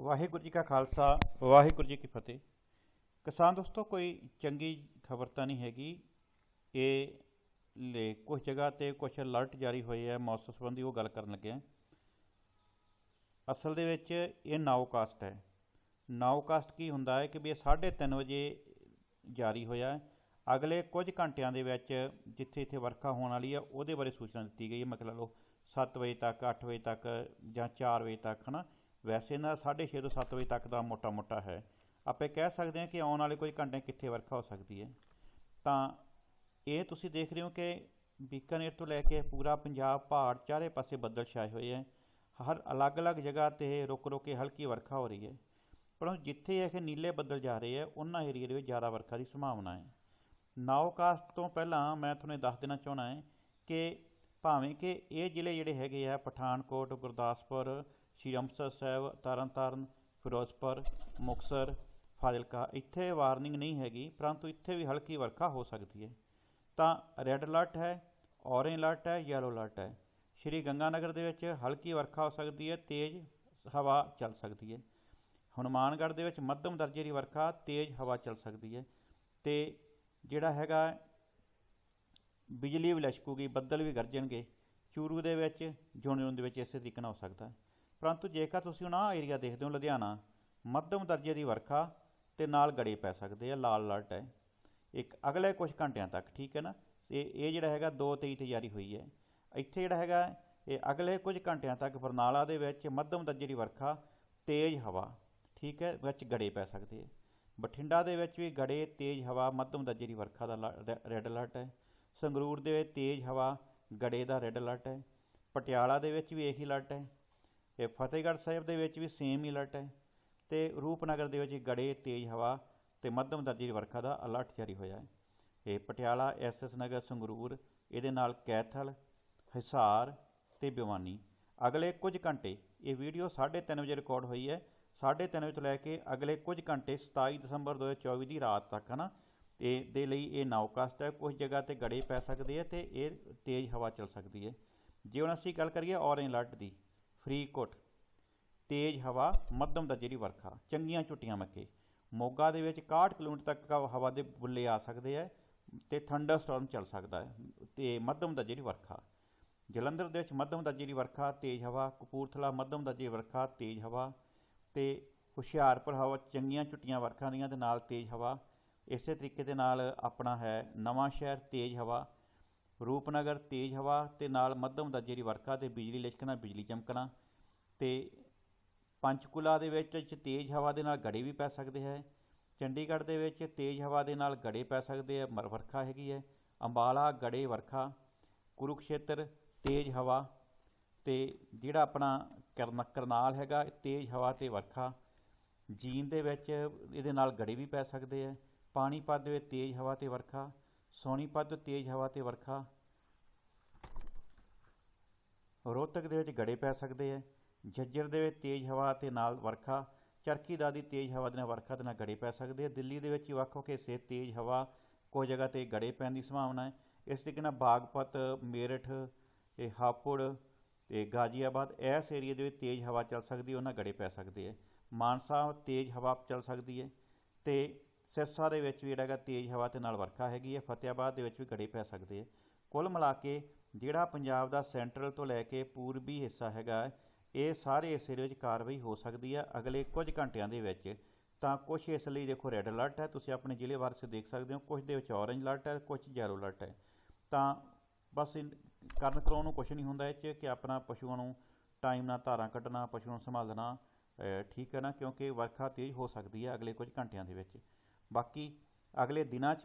ਵਾਹਿਗੁਰੂ ਜੀ ਕਾ ਖਾਲਸਾ, ਵਾਹਿਗੁਰੂ ਜੀ ਕੀ ਫਤਿਹ। ਕਿਸਾਨ ਦੋਸਤੋ, ਕੋਈ ਚੰਗੀ ਖਬਰ ਤਾਂ ਨਹੀਂ ਹੈਗੀ। ਇਹ ਲੈ ਕੁਝ ਜਗ੍ਹਾ ਤੇ ਕੁਝ ਅਲਰਟ ਜਾਰੀ ਹੋਏ ਆ, ਮੌਸਮ ਸੰਬੰਧੀ ਉਹ ਗੱਲ ਕਰਨ ਲੱਗੇ ਆ। ਅਸਲ ਦੇ ਵਿੱਚ ਇਹ ਨਾਉਕਾਸਟ ਹੈ। ਨਾਉਕਾਸਟ ਕੀ ਹੁੰਦਾ ਹੈ ਕਿ ਵੀ ਇਹ 3:30 ਵਜੇ ਜਾਰੀ ਹੋਇਆ ਅਗਲੇ ਕੁਝ ਘੰਟਿਆਂ ਦੇ ਵਿੱਚ ਜਿੱਥੇ ਇੱਥੇ ਵਰਖਾ ਹੋਣ ਵਾਲੀ ਆ ਉਹਦੇ ਬਾਰੇ ਸੂਚਨਾ ਦਿੱਤੀ ਗਈ ਹੈ। ਮਤਲਬ ਲਓ 7 ਵਜੇ ਤੱਕ 8 ਵਜੇ ਤੱਕ ਜਾਂ 4 ਵਜੇ ਤੱਕ, ਹਨਾ? ਵੈਸੇ ਇਹਨਾਂ 6:30 ਤੋਂ 7 ਵਜੇ ਤੱਕ ਦਾ ਮੋਟਾ-ਮੋਟਾ ਹੈ। ਆਪੇ ਕਹਿ ਸਕਦੇ ਹਾਂ ਕਿ ਆਉਣ ਵਾਲੇ ਕੁਝ ਘੰਟੇ ਕਿੱਥੇ ਵਰਖਾ ਹੋ ਸਕਦੀ ਹੈ। ਤਾਂ ਇਹ ਤੁਸੀਂ ਦੇਖ ਰਹੇ ਹੋ ਕਿ ਬੀਕਾਨੇਰ ਤੋਂ ਲੈ ਕੇ ਪੂਰਾ ਪੰਜਾਬ ਪਹਾੜ ਚਾਰੇ ਪਾਸੇ ਬੱਦਲ ਛਾਏ ਹੋਏ ਹੈ। ਹਰ ਅਲੱਗ-ਅਲੱਗ ਜਗ੍ਹਾ ਤੇ ਰੁਕ-ਰੁਕ ਕੇ ਹਲਕੀ ਵਰਖਾ ਹੋ ਰਹੀ ਹੈ। ਪਰ ਜਿੱਥੇ ਇਹ ਨੀਲੇ ਬੱਦਲ ਜਾ ਰਹੇ ਹੈ, ਉਹਨਾਂ ਏਰੀਆ ਦੇ ਵਿੱਚ ਜ਼ਿਆਦਾ ਵਰਖਾ ਦੀ ਸੰਭਾਵਨਾ ਹੈ। ਨਾਉਕਾਸਟ ਤੋਂ ਪਹਿਲਾਂ ਮੈਂ ਤੁਹਾਨੂੰ ਦੱਸ ਦੇਣਾ ਚਾਹਣਾ ਹੈ ਕਿ ਭਾਵੇਂ ਕਿ ਇਹ ਜ਼ਿਲ੍ਹੇ ਜਿਹੜੇ ਹੈਗੇ ਆ, ਪਠਾਨਕੋਟ, ਗੁਰਦਾਸਪੁਰ ਸ਼੍ਰੀ ਅੰਮ੍ਰਿਤਸਰ ਸਾਹਿਬ, ਤਰਨਤਾਰਨ, ਫਿਰੋਜ਼ਪੁਰ, ਮੁਕਤਸਰ, ਫਾਜ਼ਿਲਕਾ, ਇੱਥੇ ਵਾਰਨਿੰਗ ਨਹੀਂ ਹੈਗੀ, ਪਰੰਤੂ ਇੱਥੇ ਵੀ ਹਲਕੀ ਵਰਖਾ ਹੋ ਸਕਦੀ ਹੈ। ਤਾਂ ਰੈੱਡ ਅਲਰਟ ਹੈ, ਔਰੇਂਜ ਅਲਰਟ ਹੈ, ਯੈਲੋ ਅਲਰਟ ਹੈ। ਸ਼੍ਰੀ ਗੰਗਾਨਗਰ ਦੇ ਵਿੱਚ ਹਲਕੀ ਵਰਖਾ ਹੋ ਸਕਦੀ ਹੈ, ਤੇਜ਼ ਹਵਾ ਚੱਲ ਸਕਦੀ ਹੈ। ਹਨੂਮਾਨਗੜ੍ਹ ਦੇ ਵਿੱਚ ਮੱਧਮ ਦਰਜੇ ਦੀ ਵਰਖਾ, ਤੇਜ਼ ਹਵਾ ਚੱਲ ਸਕਦੀ ਹੈ। ਤੇ ਜਿਹੜਾ ਹੈਗਾ, ਬਿਜਲੀ ਵੀ ਲਸ਼ਕੂਗੀ, ਬੱਦਲ ਵੀ ਗਰਜਣਗੇ। ਚੂਰੂ ਦੇ ਵਿੱਚ ਜੁਣ ਜੋਨੀਉਨ ਦੇ ਵਿੱਚ ਇਸੇ ਤਰੀਕੇ ਨਾਲ ਹੋ ਸਕਦਾ ਹੈ। ਪਰੰਤੂ ਜੇਕਰ ਤੁਸੀਂ ਹੁਣ ਆਹ ਏਰੀਆ ਦੇਖਦੇ ਹੋ, ਲੁਧਿਆਣਾ, ਮੱਧਮ ਦਰਜੇ ਦੀ ਵਰਖਾ ਤੇ ਨਾਲ ਗੜੇ ਪੈ ਸਕਦੇ ਆ, ਲਾਲ ਅਲਰਟ ਹੈ। ਇੱਕ ਅਗਲੇ ਕੁਝ ਘੰਟਿਆਂ ਤੱਕ, ਠੀਕ ਹੈ ਨਾ? ਇਹ ਇਹ ਜਿਹੜਾ ਹੈਗਾ 2:23 ਤੇ ਜਾਰੀ ਹੋਈ ਹੈ। ਇੱਥੇ ਜਿਹੜਾ ਹੈਗਾ, ਇਹ ਅਗਲੇ ਕੁਝ ਘੰਟਿਆਂ ਤੱਕ ਬਰਨਾਲਾ ਦੇ ਵਿੱਚ ਮੱਧਮ ਦਰਜੇ ਦੀ ਵਰਖਾ, ਤੇਜ਼ ਹਵਾ, ਠੀਕ ਹੈ? ਵਿੱਚ ਗੜੇ ਪੈ ਸਕਦੇ ਆ। ਬਠਿੰਡਾ ਦੇ ਵਿੱਚ ਵੀ ਗੜੇ, ਤੇਜ਼ ਹਵਾ, ਮੱਧਮ ਦਰਜੇ ਦੀ ਵਰਖਾ ਦਾ ਰੈੱਡ ਅਲਰਟ ਹੈ। ਸੰਗਰੂਰ ਦੇ ਵਿੱਚ ਤੇਜ਼ ਹਵਾ, ਗੜੇ ਦਾ ਰੈੱਡ ਅਲਰਟ ਹੈ। ਪਟਿਆਲਾ ਦੇ ਵਿੱਚ ਵੀ ਇਹੀ ਅਲਰਟ ਹੈ। ਇਹ ਫਤਿਹਗੜ੍ਹ ਸਾਹਿਬ ਦੇ ਵਿੱਚ ਵੀ ਸੇਮ ਹੀ ਅਲਰਟ ਹੈ ਤੇ ਰੂਪਨਗਰ ਦੇ ਵਿੱਚ ਗੜੇ, ਤੇਜ਼ ਹਵਾ ਤੇ ਮੱਧਮ ਦਰਜੇ ਦੀ ਵਰਖਾ ਦਾ ਅਲਰਟ ਜਾਰੀ ਹੋਇਆ ਹੈ। ਇਹ ਪਟਿਆਲਾ ਐਸਐਸ ਨਗਰ, ਸੰਗਰੂਰ, ਇਹਦੇ ਨਾਲ ਕੈਥਲ, ਹਿਸਾਰ ਤੇ ਬਿਵਾਨੀ ਅਗਲੇ ਕੁਝ ਘੰਟੇ ਇਹ ਵੀਡੀਓ 3:30 ਵਜੇ ਰਿਕਾਰਡ ਹੋਈ ਹੈ। 3:30 ਵਜੇ ਤੋਂ ਲੈ ਕੇ ਅਗਲੇ ਕੁਝ ਘੰਟੇ 27 ਦਸੰਬਰ 2024 ਦੀ ਰਾਤ ਤੱਕ, ਹਨਾ? ਇਹ ਦੇ ਲਈ ਇਹ ਨਾਉਕਾਸਟ ਹੈ, ਕੁਝ ਜਗ੍ਹਾ ਤੇ ਗੜੇ ਪੈ ਸਕਦੇ ਆ ਤੇ ਇਹ ਤੇਜ਼ ਹਵਾ ਚੱਲ ਸਕਦੀ ਹੈ। ਜੇ ਹੁਣ ਅਸੀਂ ਗੱਲ ਕਰੀਏ ਔਰੇਂਜ ਅਲਰਟ ਦੀ ਫਰੀਦਕੋਟ ਤੇਜ਼ ਹਵਾ, ਮੱਧਮ ਦਰਜੇ ਵਰਖਾ, ਚੰਗੀਆਂ ਝੁੱਟੀਆਂ ਮੱਕੇ। ਮੋਗਾ ਦੇ ਵਿੱਚ 61 ਕਿਲੋਮੀਟਰ ਤੱਕ ਹਵਾ ਦੇ ਬੁੱਲੇ ਆ ਸਕਦੇ ਆ ਤੇ ਥੰਡਰ ਸਟਾਰਮ ਚੱਲ ਸਕਦਾ ਹੈ ਤੇ ਮੱਧਮ ਦਰਜੇ ਦੀ ਵਰਖਾ। ਜਲੰਧਰ ਦੇ ਵਿੱਚ ਮੱਧਮ ਦਰਜੇ ਦੀ ਵਰਖਾ, ਤੇਜ਼ ਹਵਾ, ਕਪੂਰਥਲਾ ਮੱਧਮ ਦਰਜੇ ਵਰਖਾ, ਤੇਜ਼ ਹਵਾ ਤੇ ਹੁਸ਼ਿਆਰਪੁਰ ਹਵਾ ਚੰਗੀਆਂ ਝੁੱਟੀਆਂ ਵਰਖਾ ਦੀਆਂ ਦੇ ਨਾਲ ਤੇਜ਼ ਹਵਾ। ਇਸੇ ਤਰੀਕੇ ਦੇ ਨਾਲ ਆਪਣਾ ਹੈ ਨਵਾਂ ਸ਼ਹਿਰ ਤੇਜ਼ ਹਵਾ ਰੂਪਨਗਰ ਤੇਜ਼ ਹਵਾ ਤੇ ਨਾਲ ਮੱਧਮ ਦਰਜੇ ਦੀ ਵਰਖਾ ਤੇ ਬਿਜਲੀ ਲਿਸ਼ਕਣਾ, ਬਿਜਲੀ ਚਮਕਣਾ ਤੇ ਪੰਚਕੂਲਾ ਦੇ ਵਿੱਚ ਤੇਜ਼ ਹਵਾ ਦੇ ਨਾਲ ਗੜੇ ਵੀ ਪੈ ਸਕਦੇ ਹੈ। ਚੰਡੀਗੜ੍ਹ ਦੇ ਵਿੱਚ ਤੇਜ਼ ਹਵਾ ਦੇ ਨਾਲ ਗੜੇ ਪੈ ਸਕਦੇ ਹੈ, ਮਰ ਵਰਖਾ ਹੈਗੀ ਹੈ। ਅੰਬਾਲਾ ਗੜੇ ਵਰਖਾ, ਕੁਰੂਕਸ਼ੇਤਰ ਤੇਜ਼ ਹਵਾ ਤੇ ਜਿਹੜਾ ਆਪਣਾ ਕਰਨਾਲ ਹੈਗਾ, ਤੇਜ਼ ਹਵਾ ਤੇ ਵਰਖਾ। ਜੀਨ ਦੇ ਵਿੱਚ ਇਹਦੇ ਨਾਲ ਗੜੇ ਵੀ ਪੈ ਸਕਦੇ ਹੈ। ਪਾਣੀਪਤ ਦੇ ਵਿੱਚ ਤੇਜ਼ ਹਵਾ ਤੇ ਵਰਖਾ। ਸੋਨੀਪਤ ਤੇਜ਼ ਹਵਾ ਤੇ ਵਰਖਾ। ਰੋਹਤਕ ਦੇ ਵਿੱਚ ਗੜੇ ਪੈ ਸਕਦੇ ਆ ਝੱਜਰ ਦੇ ਵਿੱਚ ਤੇਜ਼ ਹਵਾ ਤੇ ਨਾਲ ਵਰਖਾ। ਚਰਖੀ ਦਾ ਦੀ ਤੇਜ਼ ਹਵਾ ਦੇ ਨਾਲ ਵਰਖਾ ਦੇ ਨਾਲ ਗੜੇ ਪੈ ਸਕਦੇ ਆ ਦਿੱਲੀ ਦੇ ਵਿੱਚ ਵੱਖ ਵੱਖ ਹਿੱਸੇ ਤੇਜ਼ ਹਵਾ ਕੋਈ ਜਗ੍ਹਾ ਤੇ ਗੜੇ ਪੈਣ ਦੀ ਸੰਭਾਵਨਾ ਹੈ ਇਸ ਤਰੀਕੇ ਨਾਲ ਬਾਗਪਤ, ਮੇਰਠ ਇਹ ਹਾਪੁੜ ਤੇ ਗਾਜ਼ੀਆਬਾਦ ਇਸ ਏਰੀਆ ਦੇ ਵਿੱਚ ਤੇਜ਼ ਹਵਾ ਚੱਲ ਸਕਦੀ ਹੈ ਉਹਨਾਂ ਗੜੇ ਪੈ ਸਕਦੇ ਆ ਮਾਨਸਾ ਤੇਜ਼ ਹਵਾ ਚੱਲ ਸਕਦੀ ਹੈ ਤੇ ਸਿਰਸਾ ਦੇ ਵਿੱਚ ਵੀ ਜਿਹੜਾ ਹੈਗਾ ਤੇਜ਼ ਹਵਾ ਤੇ ਨਾਲ ਵਰਖਾ ਹੈਗੀ ਹੈ, ਫਤਿਆਬਾਦ ਦੇ ਵਿੱਚ ਵੀ ਗੜੇ ਪੈ ਸਕਦੇ ਆ ਕੁੱਲ ਮਿਲਾ ਕੇ ਜਿਹੜਾ ਪੰਜਾਬ ਦਾ ਸੈਂਟਰਲ ਤੋਂ ਲੈ ਕੇ ਪੂਰਬੀ ਹਿੱਸਾ ਹੈਗਾ, ਇਹ ਸਾਰੇ ਹਿੱਸੇ ਦੇ ਵਿੱਚ ਕਾਰਵਾਈ ਹੋ ਸਕਦੀ ਹੈ ਅਗਲੇ ਕੁਝ ਘੰਟਿਆਂ ਦੇ ਵਿੱਚ। ਤਾਂ ਕੁਝ ਇਸ ਲਈ ਦੇਖੋ ਰੈੱਡ ਅਲਰਟ ਹੈ, ਤੁਸੀਂ ਆਪਣੇ ਜ਼ਿਲ੍ਹੇ ਵਾਰ ਸੇ ਦੇਖ ਸਕਦੇ ਹੋ ਕੁਝ ਦੇ ਵਿੱਚ ਔਰੇਂਜ ਅਲਰਟ ਹੈ ਕੁਝ ਯੈਲੋ ਅਲਰਟ ਹੈ। ਤਾਂ ਬਸ ਕਰਨ ਕਰਾਉਣ ਨੂੰ ਕੁਝ ਨਹੀਂ ਹੁੰਦਾ ਇਹ 'ਚ ਕਿ ਆਪਣਾ ਪਸ਼ੂਆਂ ਨੂੰ ਟਾਈਮ ਨਾਲ ਧਾਰਾਂ ਕੱਢਣਾ ਪਸ਼ੂ ਨੂੰ ਸੰਭਾਲਣਾ ਠੀਕ ਹੈ ਨਾ, ਕਿਉਂਕਿ ਵਰਖਾ ਤੇਜ਼ ਹੋ ਸਕਦੀ ਹੈ ਅਗਲੇ ਕੁਝ ਘੰਟਿਆਂ ਦੇ ਵਿੱਚ। ਬਾਕੀ ਅਗਲੇ ਦਿਨਾਂ 'ਚ ਵੀ